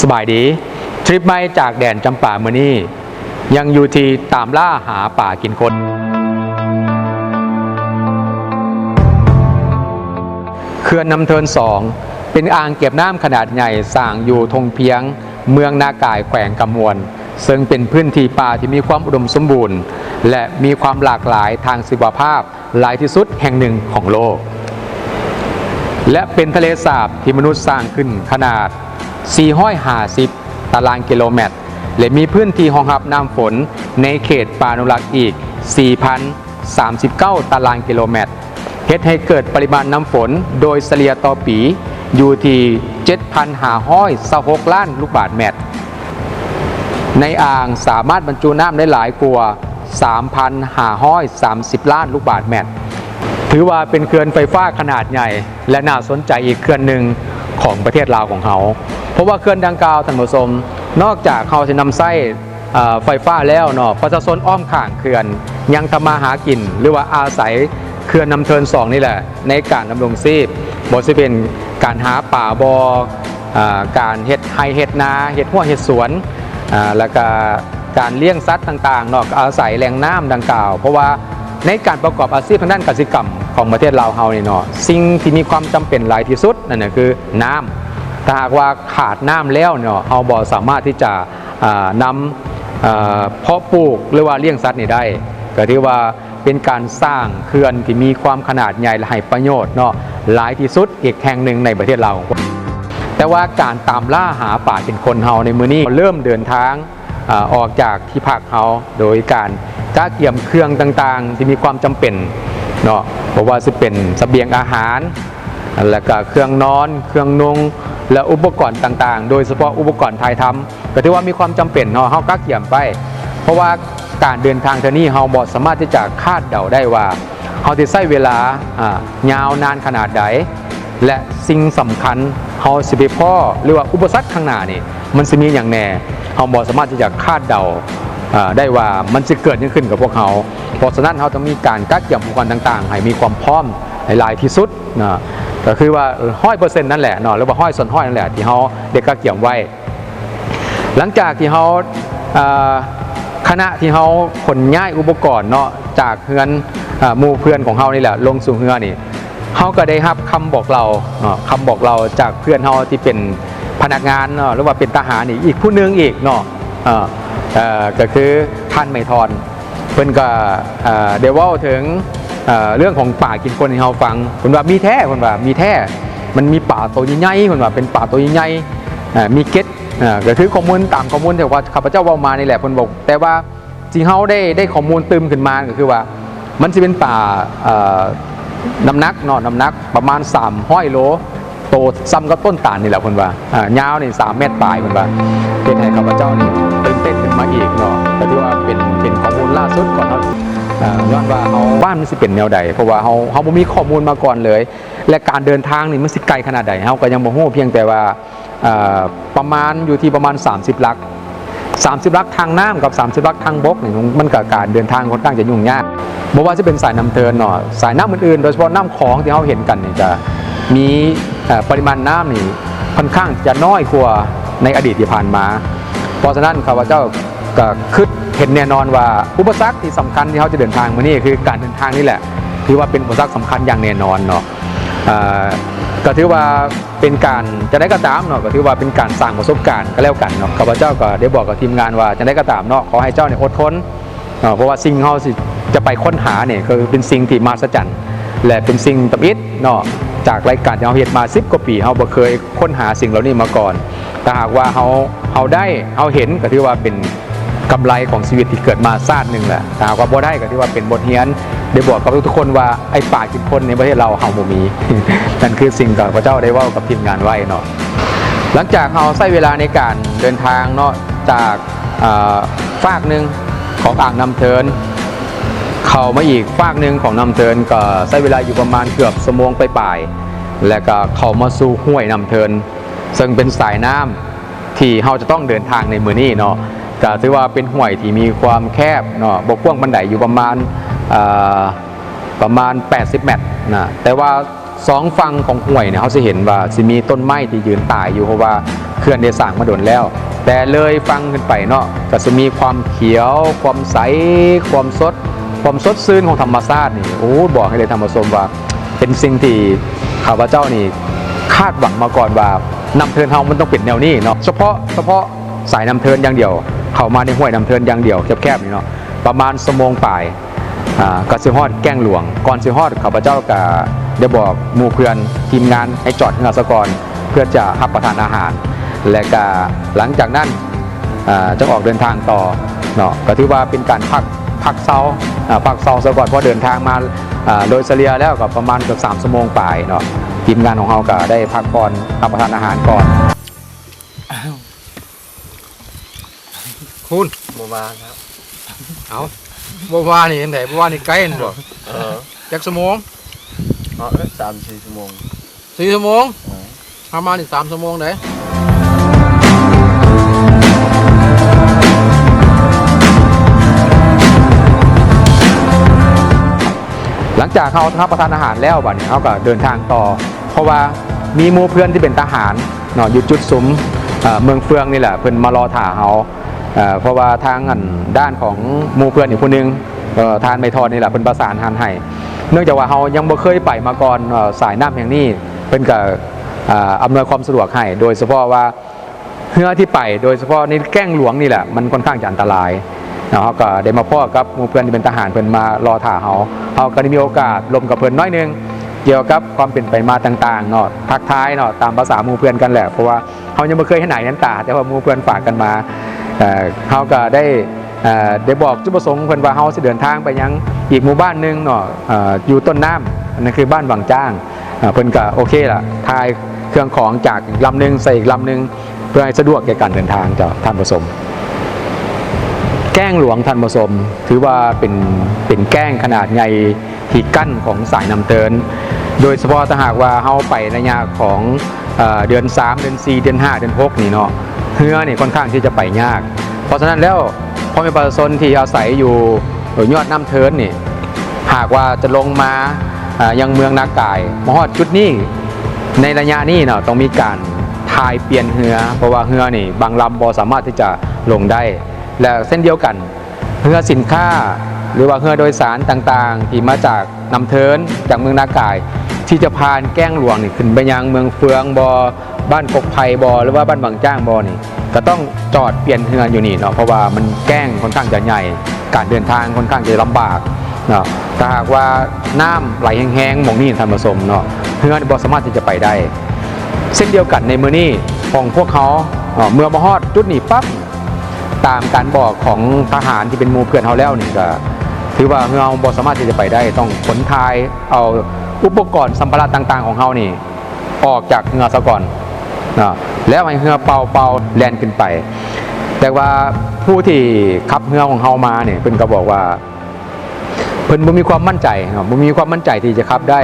สบายดี ทริปไม่จากแดนจำป่ามือนี่ยังอยู่ที่ตามล่าหาป่ากินคน เขื่อนน้ำเทินสองเป็นอ่างเก็บน้ำขนาดใหญ่สร้างอยู่ทงเพียง เมืองนากายแขวงกำมวล ซึ่งเป็นพื้นที่ป่าที่มีความอุดมสมบูรณ์ และมีความหลากหลายทางชีวภาพหลายที่สุดแห่งหนึ่งของโลก และเป็นทะเลสาบที่มนุษย์สร้างขึ้นขนาด 450 ตารางกิโลเมตร และมีพื้นที่รองรับน้ำฝนในเขตป่านุรักษ์อีก 4,039 ตารางกิโลเมตรเฮ็ดให้เกิดปริมาณน้ำฝนโดยเฉลี่ยต่อปีอยู่ที่7,526ล้านลูกบาศก์เมตร ในอ่างสามารถบรรจุน้ำได้หลายกว่า 3,530 ล้านลูกบาศก์เมตร ถือว่าเป็นเขื่อนไฟฟ้าขนาดใหญ่ และน่าสนใจอีกเขื่อนหนึ่ง ของประเทศลาวของเขา เพราะว่าเขื่อนดังกล่าวท่านผู้ชมนอกจากเขาจะนำไส้ไฟฟ้าแล้วเนาะประชาชนอ้อมข้างเขื่อนยังทำมาหากิน หรือว่าอาศัยเขื่อนนำเทินสองนี่แหละ ในการดำรงชีพบทสิเป็นการหาป่าบออการเฮ็ดไฮเฮ็ดนาเฮ็ดหัวเฮ็ดสวนแล้วก็การเลี้ยงสัตว์ต่างๆเนาะอาศัยแหล่งน้ำดังกล่าว เพราะว่า ในการประกอบอาชีพทางด้านกสิกรรมของประเทศลาวเฮานี่เนาะสิ่งที่มีความจำเป็นหลายที่สุดนั่นนะคือน้ำถ้าหากว่าขาดน้ำแล้วเนาะเฮาบ่สามารถที่จะนำอ่าเพาะปลูกหรือว่าเลี้ยงสัตว์นี่ได้ก็ถือว่าเป็นการสร้างเขื่อนที่มีความขนาดใหญ่และให้ประโยชน์เนาะหลายที่สุดอีกแห่งหนึ่งในประเทศลาวแต่ว่าการตามล่าหาป่าเป็นคนเฮาในมือนี้เริ่มเดินทางอออกจากที่พักเฮาโดยการ ก้าเกี่ยมเครื่องต่างๆ ที่มีความจำเป็นเนาะเพราะว่าจะเป็นเสบียงอาหาร แล้วก็เครื่องนอน เครื่องนุ่งและอุปกรณ์ต่างๆ โดยเฉพาะอุปกรณ์ถ่ายทำก็ถือว่ามีความจำเป็นเนาะเฮาก้าเกี่ยมไป เพราะว่าการเดินทางเท่านี้เฮาบ่สามารถที่จะคาดเดาได้ว่าเฮาจะใช้เวลาอ่ายาวนานขนาดใดและสิ่งสำคัญเฮาสิไปพ่อหรือว่าอุปสรรคข้างหน้านี่มันสิมีอย่างแน่เฮาบ่สามารถที่จะคาดเดา ได้ว่ามันจะเกิดยังขึ้นกับพวกเขา เพราะฉะนั้นเฮาต้องมีการกักเก็บอุปกรณ์ต่างๆ ให้มีความพร้อมให้ลายที่สุดนะก็คือว่าห้อยเปอร์เซ็นต์นั่นแหละเนาะหรือว่าห้อยส่วนห้อยนั่นแหละที่เฮาเด็กกักเก็บไว้ หลังจากที่เขาคณะที่เขาขนย้ายอุปกรณ์เนาะจากเฮือนอมู่เพื่อนของเขานี่แหละลงสู่เฮือนี่เขาก็ได้รับคำบอกเราเนาะคำบอกเราจากเพื่อนเขาที่เป็นพนักงานเนาะหรือว่าเป็นทหารอีกอีกผู้นึงอีกเนาะ ก็คือท่านไม่ทอน เพิ่นก็เดว่าถึงเเรื่องของป่ากินคนให้เราฟังเพิ่นว่ามีแท้เพิ่นว่ามีแท้มันมีป่าตัวใหญ่ๆเพิ่นว่าเป็นป่าตัวใหญ่ๆเอ่มีเก็ดเอ่อก็คือข้อมูลตามข้อมูลที่ว่าข้าพเจ้าเว้ามานี่แหละเพิ่นบอก แต่ว่าจริงเฮาได้ได้ข้อมูลตืมขึ้นมาก็คือว่า มันสิเป็นป่าน้ำหนักเนาะน้ำหนักประมาณ300โลโตซ้ำกับต้นตาลนี่แหละเพิ่นว่าอ่ายาวนี่3เมตรปลายเพิ่นว่าเฮ็ดให้ข้าพเจ้านี่ มาอีกเนาะก็ถือว่าเป็นเป็นข้อมูลล่าสุดก่อนเนาะย้อนว่าเขาบ้านมันสิเป็นแนวใดเพราะว่าเขาเขาบ่มีข้อมูลมาก่อนเลย และการเดินทางนี่มันสิไกลขนาดใดเขาก็ยังบ่ฮู้เพียงแต่ว่าประมาณอยู่ที่ประมาณ 30 ลัก30 ลักทางน้ำกับ 30 ลักทางบกนี่มันกับการเดินทางค่อนข้างจะยุ่งยากบ่ว่าจะเป็นสายน้ำเทินเนาะสายน้ำอื่นๆ โดยเฉพาะน้ำคลองที่เขาเห็นกันนี่จะมีปริมาณน้ำนี่ค่อนข้างจะน้อยกว่าในอดีตที่ผ่านมา เพราะฉะนั้นข้าพเจ้า ก็คิดเห็นแน่นอนว่าอุปสรรคที่สำคัญที่เขาจะเดินทางมานี่คือการเดินทางนี่แหละถือว่าเป็นอุปสรรคสำคัญอย่างแน่นอนเนาะก็ถือว่าเป็นการจะได้ก็ตามเนาะก็ถือว่าเป็นการสร้างประสบการณ์ก็แล้วกันเนาะข้าพเจ้าก็ได้บอกกับทีมงานว่าจะได้ก็ตามเนาะขอให้เจ้าเนี่ยอดทนเนาะเพราะว่าสิ่งเขาจะไปค้นหาเนี่ยคือเป็นสิ่งที่มหัศจรรย์และเป็นสิ่งตำอิดเนาะจากรายการที่เราเฮ็ดมา10กว่าปีเขาบ่เคยค้นหาสิ่งเหล่านี้มาก่อนแต่หากว่าเขาเขาได้เขาเห็นก็ถือว่าเป็น กำไรของชีวิตที่เกิดมาชาติหนึ่งแหละแต่ว่าบ่ได้ก็ถือว่าเป็นบทเรียนได้บอกกับทุกคนว่าไอ้ป่ากินคนในประเทศเราเฮาบ่มีนั่นคือสิ่งที่พระเจ้าได้ว่ากับทีมงานไว้เนาะหลังจากเราใช้เวลาในการเดินทางเนาะจากฝากหนึ่งของอ่างนำเทินเข้ามาอีกฝากหนึ่งของนำเทินก็ใช้เวลาอยู่ประมาณเกือบสมงไปปลาย และก็เข้ามาสู่ห้วยนำเทิน ซึ่งเป็นสายน้ำที่เราจะต้องเดินทางในมือนี้เนาะ ก็ถือว่าเป็นห้วยที่มีความแคบเนาะบกกว้างบันไดอยู่ประมาณประมาณ 80 เมตรนะแต่ว่าสองฝั่งของห้วยเนี่ยเขาจะเห็นว่าจะมีต้นไม้ที่ยืนตายอยู่เพราะว่าเขื่อนได้สร้างมาโดนแล้ว แต่เลยฟังขึ้นไปเนาะก็จะมีความเขียว ความใส ความสด ความสดซื่นของธรรมชาตินี่โอ้บอกให้เลยธรรมชมว่า เป็นสิ่งที่ข้าพเจ้านี่คาดหวังมาก่อนว่านำเทินเฮามันต้องเป็นแนวนี้เนาะเฉพาะเฉพาะสายนำเทินอย่างเดียว เข้ามาในห้วยน้ำเทินอย่างเดียวแคบๆนี่เนาะประมาณสมงปลายอ่ากสิฮอดแก้งหลวง ก่อนสิฮอดข้าพเจ้าก็ได้บอกหมู่เพื่อนทีมงานให้จอดเฮือซะก่อนเพื่อจะรับประทานอาหาร และก็หลังจากนั้นจะออกเดินทางต่อเนาะก็ถือว่าเป็นการพักพักเซาพักเซาซะก่อนเพราะเดินทางมาโดยเฉลี่ยแล้วก็ประมาณเกือบสามชั่วโมงปลายเนาะทีมงานของเราก็ได้พักก่อนรับประทานอาหารก่อน คุณโมมาครับเอาบ่ว่านี่เห็นไดบ่ว่านี่ไกลเห็นบ่เออจักชั่วโมงเอาสามสี่ชั่วโมงสี่ชั่วโมงเออประมาณนี่สามชั่วโมงได้หลังจากเขารับประทานอาหารแล้วบัดนี้เขาก็เดินทางต่อ เพราะว่ามีหมู่เพื่อนที่เป็นทหารเนาะอยู่จุดซุ้มเอ่อเมืองเฟืองนี่แหละเพิ่นมารอถ่าเขา เพราะว่าทางด้านของมูเพื่อนอีกคนนึงทานไม่ทอดนี่แหละเพิ่นประสานทานให้เนื่องจากว่าเขายังบ่เคยไปมาก่อนสายน้ำแห่งนี้เพิ่นก็เอ่ออำนวยความสะดวกให้ โดยเฉพาะว่าเรือที่ไปโดยเฉพาะในแก้งหลวงนี่แหละมันค่อนข้างจะอันตรายเนาะเขาก็ได้มาพ่อกับมูเพื่อนที่เป็นทหารเพิ่นมารอถ่าเขาเขาก็ได้มีโอกาสลมกับเพิ่อนน้อยนึงเกี่ยวกับความเป็นไปมาต่างๆเนาะทักทายเนาะตามภาษามูเพื่อนกันแหละเพราะว่าเขายังไม่เคยให้ไหนนั้นตาแต่ว่ามูเพื่อนฝากกันมา เขาก็ได้ได้บอกจุดประสงค์เพิ่นว่าเขาสิเดินทางไปยังอีกหมู่บ้านหนึงเนาะอยู่ต้นน้ำนั่นคือบ้านวังจ้างเอ่อเพิ่นก็โอเคล่ะทายเครื่องของจากลำหนึ่งใส่อีกลำหนึ่งเพื่อให้สะดวกแก่การเดินทางจ้ะท่านผู้ชมแก้งหลวงทันผสม ถือว่าเป็นเป็นแก้งขนาดใหญ่ที่กั้นของสายนำเตินโดยเฉพาะถ้าหากว่าเขาไประยะของเอ่อเดือน 3 เดือน 4 เดือน 5 เดือน 6 นี่เนาะ เรือนี่ค่อนข้างที่จะไปยาก เพราะฉะนั้นแล้วพ่อแม่ประชาชนที่อาศัยอยู่ยอดน้ำเทินนี่หากว่าจะลงมาอ่ายังเมืองนากายมาฮอดจุดนี้ในระยะนี้เนาะต้องมีการทายเปลี่ยนเรือ เพราะว่าเรือนี่บางลำบอสามารถที่จะลงได้ และเส้นเดียวกันเรือสินค้าหรือว่าเรือโดยสารต่างๆ ที่มาจากนำเทินจากเมืองนากาย ที่จะผ่านแก้งหลวงนี่ขึ้นไปยังเมืองเฟืองบอ บ้านกกไผ่บอหรือว่าบ้านบางจ้างบอนี่ก็ต้องจอดเปลี่ยนเรืออยู่นี่เนาะเพราะว่ามันแก้งค่อนข้างจะใหญ่ การเดินทางค่อนข้างจะลำบากเนาะถ้าหากว่าน้ำไหลแห้งๆมองนี่ทันผสมเนาะเรือบอสามารถที่จะไปได้ เช่นเดียวกันในมือนี้ของพวกเขาเมื่อมาฮอดจุดนี้ปั๊บตามการบอกของทหารที่เป็นมูเพื่อนเขาแล้วนี่ก็ถือว่าเราบอสามารถที่จะไปได้ต้องขนทายเอาอุปกรณ์สัมภาระต่าง ๆ ของเขานี่ ออกจากเงือซะก่อน แล้วให้เรือเป่าเป่าแลนขึ้นไป แต่ว่าผู้ที่ขับเรือของเขามาเนี่ยเพิ่นก็บอกว่าเพิ่นบ่มีความมั่นใจเนาะบ่มีความมั่นใจที่จะขับได้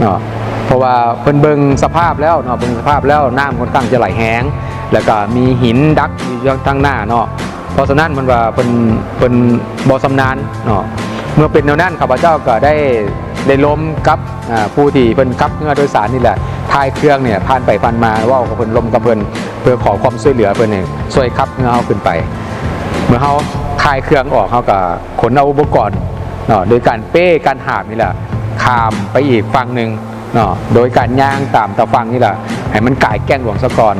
เนาะเพราะว่าเพิ่นเบิ่งสภาพแล้วเนาะเบิ่งสภาพแล้วน้ำค่อนข้างจะไหลแห้งแล้วก็มีหินดักอยู่ทางหน้าเนาะเพราะฉะนั้นมันว่าเพิ่นเพิ่นบ่สำนาญเนาะเมื่อเป็นแนวนั้นข้าพเจ้าก็ได้ ได้ล้มกับผู้ที่เพิ่นขับเรือโดยสารนี่แหละทายเครื่องเนี่ยผ่านไปผ่านมาว่ากับเพิ่นล้มกับเพิ่นเพื่อขอความช่วยเหลือเพิ่นนี่ช่วยขับเรือเฮาขึ้นไป เมื่อเขาคลายเครื่องออกเขาก็ขนเอาอุปกรณ์เนาะโดยการเป้การหาบนี่แหละขามไปอีกฝั่งหนึ่งเนาะโดยการย่างตามตะฟังนี่แหละให้มันกายแก้งหลวงสะกอน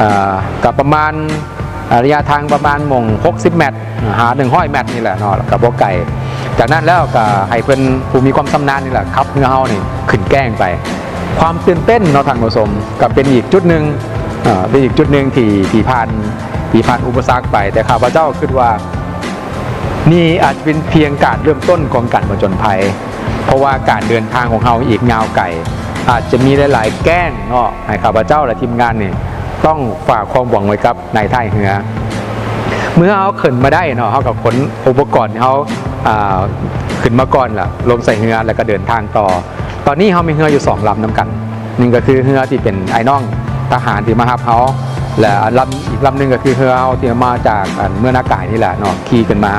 อ่ากับประมาณระยะทางประมาณหมง60เมตรหาหนึ่งห้อยเมตรนี่แหละเนาะกับพวกไก่ จากนั้นแล้วก็ให้เพิ่นผู้มีความชำนาญนี่แหละขับเรือเฮานี่ขึ้นแกล้งไป ความตื่นเต้นเนาะทางผสมกับเป็นอีกจุดหนึ่งเป็นอีกจุดหนึ่งที่ที่ผ่านที่ผ่านอุปสรรคไป แต่ข้าพเจ้าคิดว่านี่อาจจะเป็นเพียงการเริ่มต้นของการผจญภัย เพราะว่าการเดินทางของเราอีกยาวไกลอาจจะมีหลาย ๆ แกล้งเนาะให้ข้าพเจ้าและทีมงานนี่ต้องฝากความหวังไว้กับนายท่ายเรือ เมื่อเขาขึ้นมาได้เนาะเขากับขนอุปกรณ์เขา ขึ้นมาก่อนล่ะลงใส่เรือแล้วก็เดินทางต่อ ตอนนี้เขามีเรืออยู่สองลำนำกันหนึ่งก็คือเรือที่เป็นไอ้น้องทหารที่มาฮับเขาและลำอีกลำหนึ่งก็คือเรือเขาที่มาจากเมื่อนากายนี่แหละเนาะขี่ขึ้นมา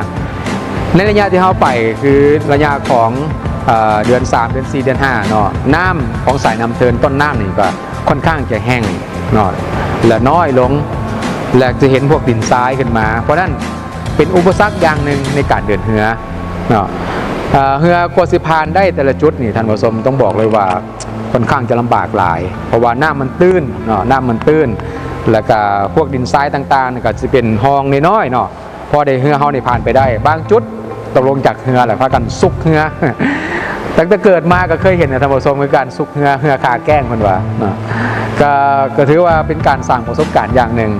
ในระยะที่เขาไปคือระยะของเอเดือน 3 เดือน 4 เดือน5เนาะน้ำของสายน้ำเทินต้นน้ำนี่ก็ค่อนข้างจะแห้งเนาะและน้อยลงและจะเห็นพวกดินทรายขึ้นมา เพราะนั้นเป็นอุปสรรคอย่างหนึ่งในการเดินเรือ เนาะเฮือกวสิพานได้แต่ละจุดนี่ท่านผู้ชมต้องบอกเลยว่าค่อนข้างจะลำบากหลาย เพราะว่าน้ามันตื้นเนาะน้ามันตื้น แล้วก็พวกดินทรายต่างๆก็จะเป็นห้องน้อยๆเนาะพอได้เรือเฮาในผ่านไปได้ บางจุดตกลงจากเรือแหละพากันซุกเรือตั้งแต่เกิดมาก็เคยเห็นนะท่านผู้ชมคือการซุกเรือเรือคาแกล้งคนว่าก็ถือว่าเป็นการสั่งประสบการณ์อย่างหนึ่ง